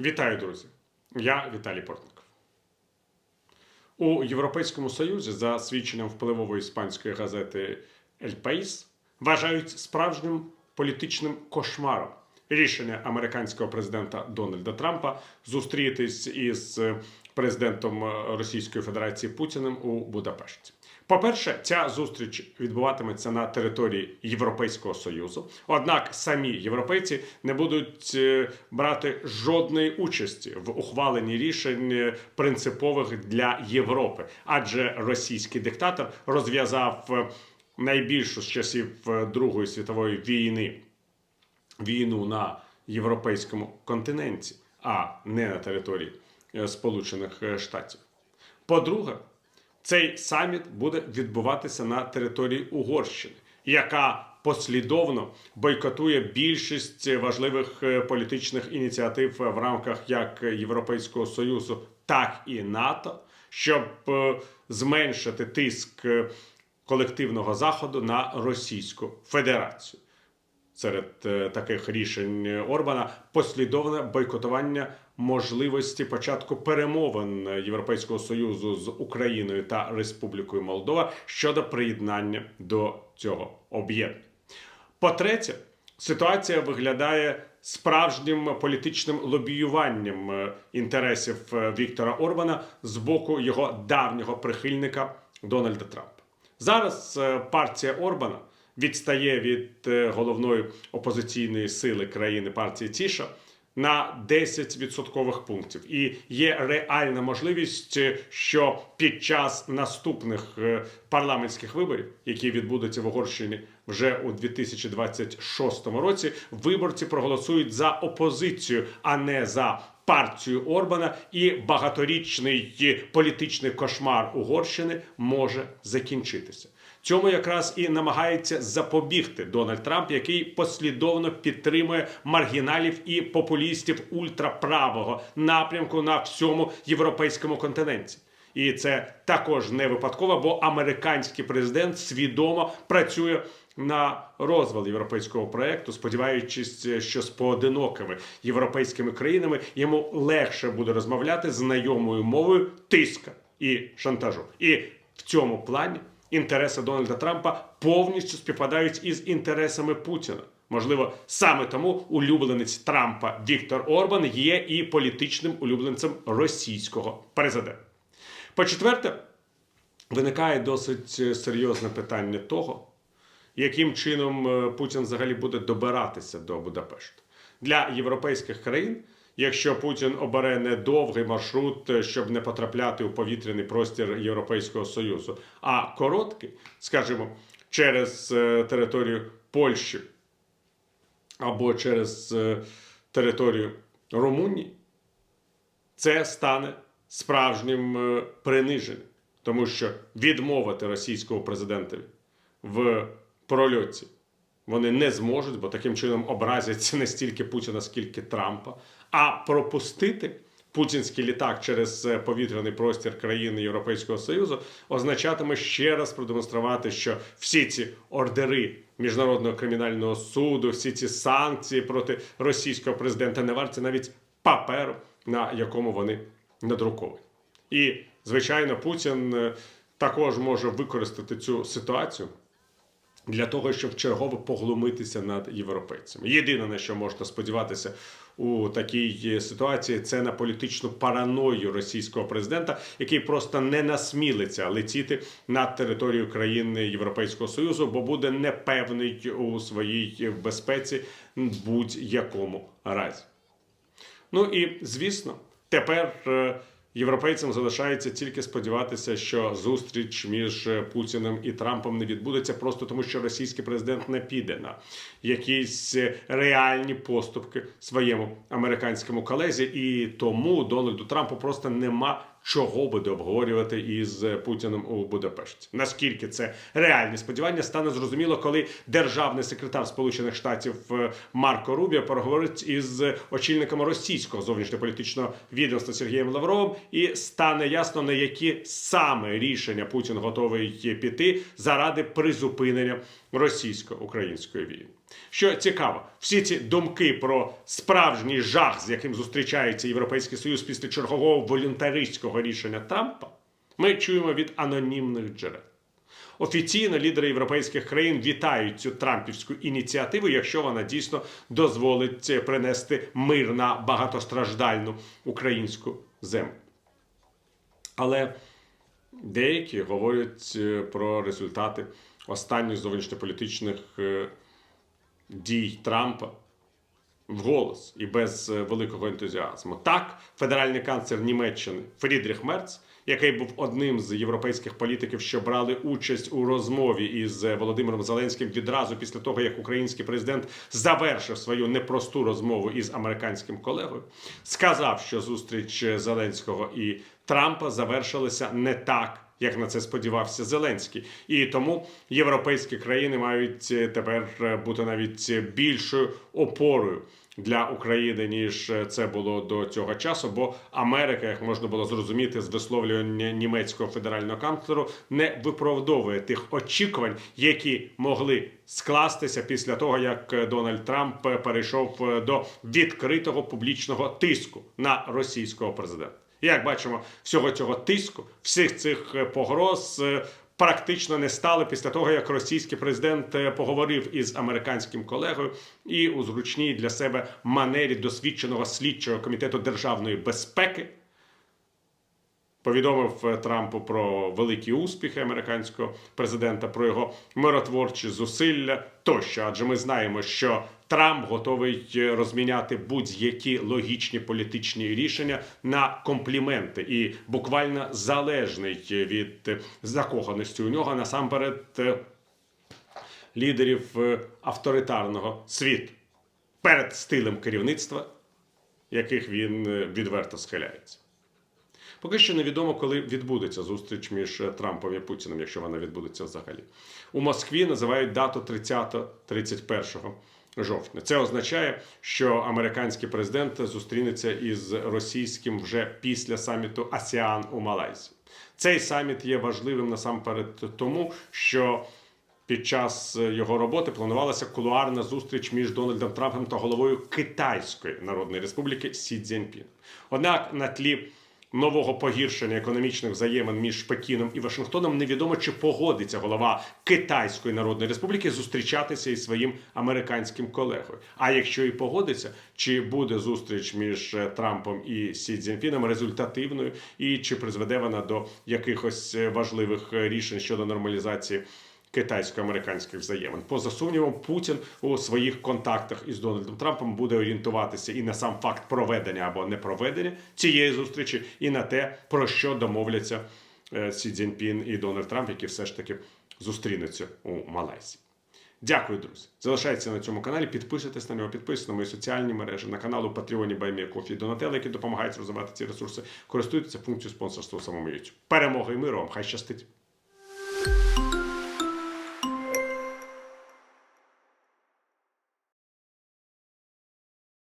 Вітаю, друзі! Я Віталій Портников. У Європейському Союзі, за свідченням впливової іспанської газети «Ель Паїс», вважають справжнім політичним кошмаром рішення американського президента Дональда Трампа зустрітись із президентом Російської Федерації Путіним у Будапешті. По-перше, ця зустріч відбуватиметься на території Європейського союзу. Однак самі європейці не будуть е, брати жодної участі в ухваленні рішень е, принципових для Європи, адже російський диктатор розв'язав е, найбільшу з часів Другої світової війни війну на європейському континенті, а не на території Сполучених Штатів. По-друге, цей саміт буде відбуватися на території Угорщини, яка послідовно бойкотує більшість важливих е, політичних ініціатив в рамках як Європейського союзу, так і НАТО, щоб е, зменшити тиск е, колективного заходу на Російську Федерацію серед е, таких рішень Орбана послідовне бойкотування можливості початку перемовин Європейського союзу з Україною та Республікою Молдова щодо приєднання до цього об'єднання. По-третє, ситуація виглядає справжнім політичним лобіюванням е, інтересів е, Віктора Орбана з боку його давнього прихильника Дональда Трампа. Зараз партія Орбана відстає від е, головної опозиційної сили країни партії Тіша на 10 відсоткових пунктів. І є реальна можливість, е, що під час наступних е, парламентських виборів, які відбудуться в Угорщині вже у 2026 році, виборці проголосують за опозицію, а не за партію Орбана, і багаторічний політичний кошмар Угорщини може закінчитися. Цьому якраз і намагається запобігти Дональд Трамп, який послідовно підтримує маргіналів і популістів ультраправого напрямку на всьому європейському континенті. І це також не випадково, бо американський президент свідомо працює на розвал європейського проекту, сподіваючись, що з поодинокими європейськими країнами йому легше буде розмовляти знайомою мовою тиска і шантажу. І в цьому плані інтереси Дональда Трампа повністю співпадають із інтересами Путіна. Можливо, саме тому улюбленець Трампа Віктор Орбан є і політичним улюбленцем російського президента. По-четверте, виникає досить е, серйозне питання того, яким чином е, Путін взагалі буде добиратися до Будапешту. Для європейських країн, якщо Путін обере не довгий маршрут, е, щоб не потрапляти у повітряний простір Європейського Союзу, а короткий, скажімо, через е, територію Польщі або через е, територію Румунії, це стане справжнім приниженням, тому що відмовити російського президентові в прольоті вони не зможуть, бо таким чином образяться не стільки Путіна, скільки Трампа, а пропустити. Путінський літак через е, повітряний простір країни Європейського Союзу означатиме ще раз продемонструвати, що всі ці ордери міжнародного кримінального суду, всі ці санкції проти російського президента не варті навіть паперу, на якому вони надруковані. І звичайно, Путін е, також може використати цю ситуацію для того, щоб чергово поглумитися над європейцями. Єдине на що можна сподіватися у такій ситуації, це на політичну параною російського президента, який просто не насмілиться летіти над територію країни Європейського союзу, бо буде непевний у своїй безпеці в будь-якому разі. Ну і звісно, тепер е, європейцям залишається тільки сподіватися, що зустріч між Путіним і Трампом не відбудеться просто тому, що російський президент не піде на якісь реальні поступки своєму американському колезі, і тому Дональду Трампу просто нема. Чого буде обговорювати із е, Путіним у Будапешті? Наскільки це реальні сподівання стане зрозуміло, коли державний секретар Сполучених Штатів е, Марко Рубіо переговорить із очільником російського зовнішньополітичного відомства Сергієм Лавровим, і стане ясно на які саме рішення Путін готовий піти заради призупинення російсько-української війни. Що цікаво, всі ці думки про справжній жах, з яким зустрічається Європейський Союз після чергового волюнтаристського рішення Трампа, ми чуємо від анонімних джерел. Офіційно лідери європейських країн вітають цю трампівську ініціативу, якщо вона дійсно дозволить принести мир на багатостраждальну українську землю. Але деякі говорять е, про результати останніх зовнішньополітичних е, дій Трампа вголос і без е, великого ентузіазму. Так, федеральний канцлер Німеччини Фрідріх Мерц, який був одним з європейських політиків, що брали участь у розмові із е, Володимиром Зеленським відразу після того, як український президент завершив свою непросту розмову із американським колегою, сказав, що зустріч Зеленського і Трампа завершилася не так. Як на це сподівався Зеленський, і тому європейські країни мають е, тепер е, бути навіть більшою опорою для України ніж е, це було до цього часу. Бо Америка, як можна було зрозуміти з висловлювання німецького федерального канцлеру, не виправдовує тих очікувань, які могли скластися після того, як Дональд Трамп перейшов до відкритого публічного тиску на російського президента. Як бачимо, всього цього тиску, всіх цих е, погроз е, практично не стало після того, як російський президент е, поговорив із американським колегою і у зручній для себе манері досвідченого слідчого комітету державної безпеки повідомив Трампу про великі успіхи американського президента, про його миротворчі зусилля тощо. Адже ми знаємо, що Трамп готовий е, розміняти будь-які логічні політичні рішення на компліменти і буквально залежний від е, закоханості у нього насамперед е, лідерів е, авторитарного світу перед стилем керівництва, яких він е, відверто схиляється. Поки що невідомо, коли відбудеться зустріч між е, Трампом і Путіним, якщо вона відбудеться взагалі. У Москві називають дату 30-31 жовтня. Це означає, що американський президент зустрінеться із російським вже після саміту АСіАН у Малайзії. Цей саміт є важливим насамперед тому, що під час його роботи планувалася кулуарна зустріч між Дональдом Трампом та головою Китайської Народної Республіки Сі Цзіньпін. Однак на тлі нового погіршення економічних взаємин між Пекіном і Вашингтоном невідомо, чи погодиться голова Китайської Народної Республіки зустрічатися із своїм американським колегою. А якщо і погодиться, чи буде зустріч між е, Трампом і Сі Цзіньпіном результативною, і чи призведе вона до якихось е, важливих е, рішень щодо нормалізації китайсько-американських взаємин. Поза сумнівом, Путін у своїх контактах із Дональдом Трампом буде орієнтуватися і на сам факт проведення або не проведення цієї зустрічі, і на те, про що домовляться е, Сі Цзіньпін і Дональд Трамп, які все ж таки зустрінуться у Малайзії. Дякую, друзі. Залишайтеся на цьому каналі, підписуйтесь на нього, підписуйтесь на мої соціальні мережі, на канал у Патреоні Баймія Кофі Донателли, які допомагають розвивати ці ресурси. Користуйтеся функцією спонсорства у самому YouTube. Перемоги і миру вам! Хай щастить!